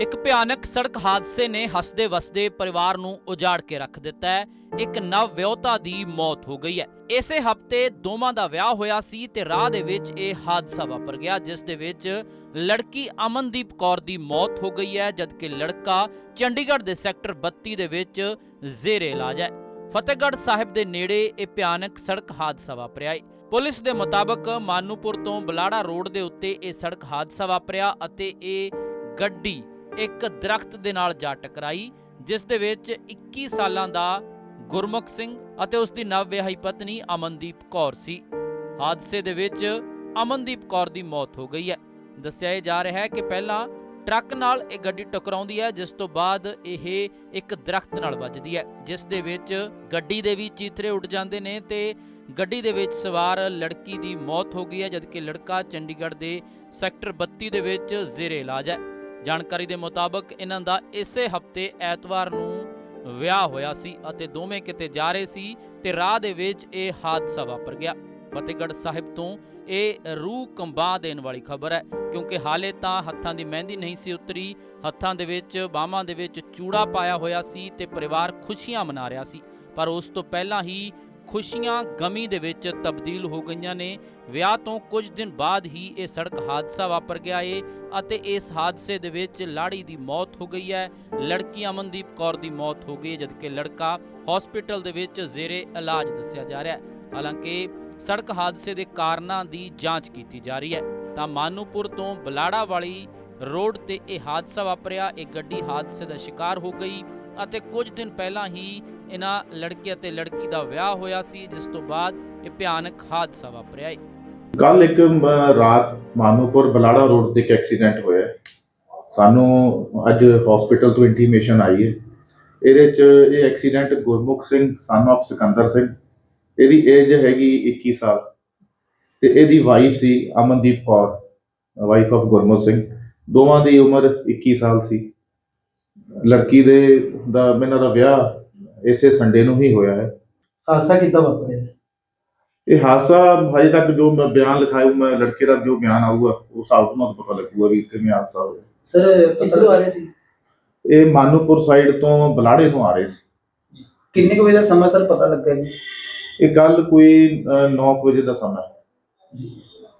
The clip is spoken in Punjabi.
ਇੱਕ ਭਿਆਨਕ ਸੜਕ ਹਾਦਸੇ ਨੇ ਹੱਸਦੇ ਵਸਦੇ ਪਰਿਵਾਰ ਨੂੰ ਉਜਾੜ ਕੇ ਰੱਖ ਦਿੱਤਾ ਹੈ। ਇੱਕ ਨਵ ਵਿਆਹੁਤਾ ਦੀ ਮੌਤ ਹੋ ਗਈ ਹੈ। ਇਸੇ ਹਫ਼ਤੇ ਦੋਵਾਂ ਦਾ ਵਿਆਹ ਹੋਇਆ ਸੀ ਤੇ ਰਾਹ ਦੇ ਵਿੱਚ ਇਹ ਹਾਦਸਾ ਵਾਪਰ ਗਿਆ, ਜਿਸ ਦੇ ਵਿੱਚ ਲੜਕੀ ਅਮਨਦੀਪ ਕੌਰ ਦੀ ਮੌਤ ਹੋ ਗਈ ਹੈ, ਜਦਕਿ ਲੜਕਾ ਚੰਡੀਗੜ੍ਹ ਦੇ ਸੈਕਟਰ 32 ਦੇ ਵਿੱਚ ਜ਼ੇਰੇ ਇਲਾਜ ਹੈ। ਫਤਿਹਗੜ੍ਹ ਸਾਹਿਬ ਦੇ ਨੇੜੇ ਇਹ ਭਿਆਨਕ ਸੜਕ ਹਾਦਸਾ ਵਾਪਰਿਆ ਹੈ। ਪੁਲਿਸ ਦੇ ਮੁਤਾਬਕ ਮਾਨੂਪੁਰ ਤੋਂ ਬਲਾੜਾ ਰੋਡ ਦੇ ਉੱਤੇ ਇਹ ਸੜਕ ਹਾਦਸਾ ਵਾਪਰਿਆ ਅਤੇ ਇਹ ਗੱਡੀ ਇੱਕ ਦਰਖਤ ਦੇ ਨਾਲ ਜਾ ਟਕਰਾਈ, ਜਿਸ ਦੇ ਵਿੱਚ 21 ਸਾਲਾਂ ਦਾ ਗੁਰਮੁਖ ਸਿੰਘ ਅਤੇ ਉਸ ਦੀ ਨਵ ਵਿਆਹੀ ਪਤਨੀ ਅਮਨਦੀਪ ਕੌਰ ਸੀ। ਹਾਦਸੇ ਦੇ ਵਿੱਚ ਅਮਨਦੀਪ ਕੌਰ ਦੀ ਮੌਤ ਹੋ ਗਈ ਹੈ। ਦੱਸਿਆ ਇਹ ਜਾ ਰਿਹਾ ਹੈ ਕਿ ਪਹਿਲਾਂ ਟਰੱਕ ਨਾਲ ਇਹ ਗੱਡੀ ਟਕਰਾਉਂਦੀ ਹੈ, ਜਿਸ ਤੋਂ ਬਾਅਦ ਇਹ ਇੱਕ ਦਰਖਤ ਨਾਲ ਵੱਜਦੀ ਹੈ, ਜਿਸ ਦੇ ਵਿੱਚ ਗੱਡੀ ਦੇ ਵੀ ਚੀਥਰੇ ਉੱਡ ਜਾਂਦੇ ਨੇ ਤੇ ਗੱਡੀ ਦੇ ਵਿੱਚ ਸਵਾਰ ਲੜਕੀ ਦੀ ਮੌਤ ਹੋ ਗਈ ਹੈ, ਜਦਕਿ ਲੜਕਾ ਚੰਡੀਗੜ੍ਹ ਦੇ ਸੈਕਟਰ 32 ਦੇ ਵਿੱਚ ਜ਼ੇਰੇ ਇਲਾਜ ਹੈ। ਜਾਣਕਾਰੀ ਦੇ ਮੁਤਾਬਕ ਇਹਨਾਂ ਦਾ ਇਸੇ ਹਫ਼ਤੇ ਐਤਵਾਰ ਨੂੰ ਵਿਆਹ ਹੋਇਆ ਸੀ ਅਤੇ ਦੋਵੇਂ ਕਿਤੇ ਜਾ ਰਹੇ ਸੀ ਤੇ ਰਾਹ ਦੇ ਵਿੱਚ ਇਹ ਹਾਦਸਾ ਵਾਪਰ ਗਿਆ। ਫਤਿਹਗੜ੍ਹ ਸਾਹਿਬ ਤੋਂ ਇਹ ਰੂਹ ਕੰਬਾ ਦੇਣ ਵਾਲੀ ਖਬਰ ਹੈ, ਕਿਉਂਕਿ ਹਾਲੇ ਤਾਂ ਹੱਥਾਂ ਦੀ ਮਹਿੰਦੀ ਨਹੀਂ ਸੀ ਉਤਰੀ, ਹੱਥਾਂ ਦੇ ਵਿੱਚ, ਬਾਹਾਂ ਦੇ ਵਿੱਚ ਚੂੜਾ ਪਾਇਆ ਹੋਇਆ ਸੀ ਤੇ ਪਰਿਵਾਰ ਖੁਸ਼ੀਆਂ ਮਨਾ ਰਿਹਾ ਸੀ। ਪਰ ਉਸ ਤੋਂ ਪਹਿਲਾਂ ਹੀ ਖੁਸ਼ੀਆਂ ਗਮੀ ਦੇ ਵਿੱਚ ਤਬਦੀਲ ਹੋ ਗਈਆਂ ਨੇ। ਵਿਆਹ ਤੋਂ ਕੁਝ ਦਿਨ ਬਾਅਦ ਹੀ ਇਹ ਸੜਕ ਹਾਦਸਾ ਵਾਪਰ ਗਿਆ ਏ ਅਤੇ ਇਸ ਹਾਦਸੇ ਦੇ ਵਿੱਚ ਲਾੜੀ ਦੀ ਮੌਤ ਹੋ ਗਈ ਹੈ। ਲੜਕੀ ਅਮਨਦੀਪ ਕੌਰ ਦੀ ਮੌਤ ਹੋ ਗਈ ਜਦਕਿ ਲੜਕਾ ਹਸਪੀਟਲ ਦੇ ਵਿੱਚ ਜ਼ੇਰੇ ਇਲਾਜ ਦੱਸਿਆ ਜਾ ਰਿਹਾ ਹੈ। ਹਾਲਾਂਕਿ ਸੜਕ ਹਾਦਸੇ ਦੇ ਕਾਰਨਾਂ ਦੀ ਜਾਂਚ ਕੀਤੀ ਜਾ ਰਹੀ ਹੈ। ਤਾਂ ਮਾਨੂਪੁਰ ਤੋਂ ਬਲਾੜਾ ਵਾਲੀ ਰੋਡ ਤੇ ਇਹ ਹਾਦਸਾ ਵਾਪਰਿਆ। ਇਹ ਗੱਡੀ ਹਾਦਸੇ ਦਾ ਸ਼ਿਕਾਰ ਹੋ ਗਈ ਅਤੇ ਕੁਝ ਦਿਨ ਪਹਿਲਾਂ ਹੀ ਇਹਨਾਂ ਲੜਕੇ ਅਤੇ ਲੜਕੀ ਦਾ ਵਿਆਹ ਹੋਇਆ ਸੀ ਜਿਸ ਤੋਂ ਬਾਅਦ ਇਹ ਭਿਆਨਕ ਹਾਦਸਾ ਵਾਪਰਿਆ ਹੈ। ਕੱਲ ਇੱਕ ਮ, ਰਾਤ ਮਾਨੂਪੁਰ ਬਲਾੜਾ ਰੋਡ ਤੇ ਇੱਕ ਐਕਸੀਡੈਂਟ ਹੋਇਆ ਹੈ। ਸਾਨੂੰ ਅੱਜ ਹਸਪੀਟਲ ਤੋਂ ਇੰਟੀਮੇਸ਼ਨ ਆਈ ਹੈ। ਇਹਦੇ ਚ ਇਹ accident Gurmukh Singh son of Sikandar Singh ਇਹਦੀ ਏਜ ਹੈਗੀ 21 ਸਾਲ ਤੇ ਇਹਦੀ ਵਾਈਫ ਸੀ ਅਮਨਦੀਪ ਕੌਰ ਵਾਈਫ of ਗੁਰਮੁਖ ਸਿੰਘ। ਦੋਵਾਂ ਦੀ ਉਮਰ 21 ਸਾਲ ਸੀ। ਲੜਕੀ ਦੇ ਦਾ ਇਹਨਾਂ ਦਾ ਵਿਆਹ ਇਸੇ ਸੰਡੇ ਨੂੰ ਹੀ ਹੋਇਆ ਹੈ। ਹਾਦਸਾ ਕਿੱਦਾਂ ਵਾਪਰਿਆ? ਇਹ ਹਾਦਸਾ ਹਜੇ ਤੱਕ ਜੋ ਮੈਂ ਬਿਆਨ ਲਿਖਾਇਆ ਮੈਂ ਲੜਕੇ ਦਾ ਜੋ ਬਿਆਨ ਆਊਗਾ ਉਸ ਹਿਸਾਬ ਨਾਲ ਪਤਾ ਲੱਗੂਗਾ ਵੀ ਕਿਵੇਂ ਹਾਦਸਾ ਹੋਇਆ। ਸਰ ਕਿੱਧਰੋਂ ਆ ਰਹੇ ਸੀ? ਇਹ ਮਾਨੂਪੁਰ ਸਾਈਡ ਤੋਂ ਬਲਾੜੇ ਨੂੰ ਆ ਰਹੇ ਸੀ। ਕਿੰਨੇ ਕੁ ਵਜੇ ਦਾ ਸਮਾਂ ਸਰ ਪਤਾ ਲੱਗਾ ਜੀ? ਇਹ ਕੱਲ ਕੋਈ 9 ਵਜੇ ਦਾ ਸਮਾਂ ਹੈ।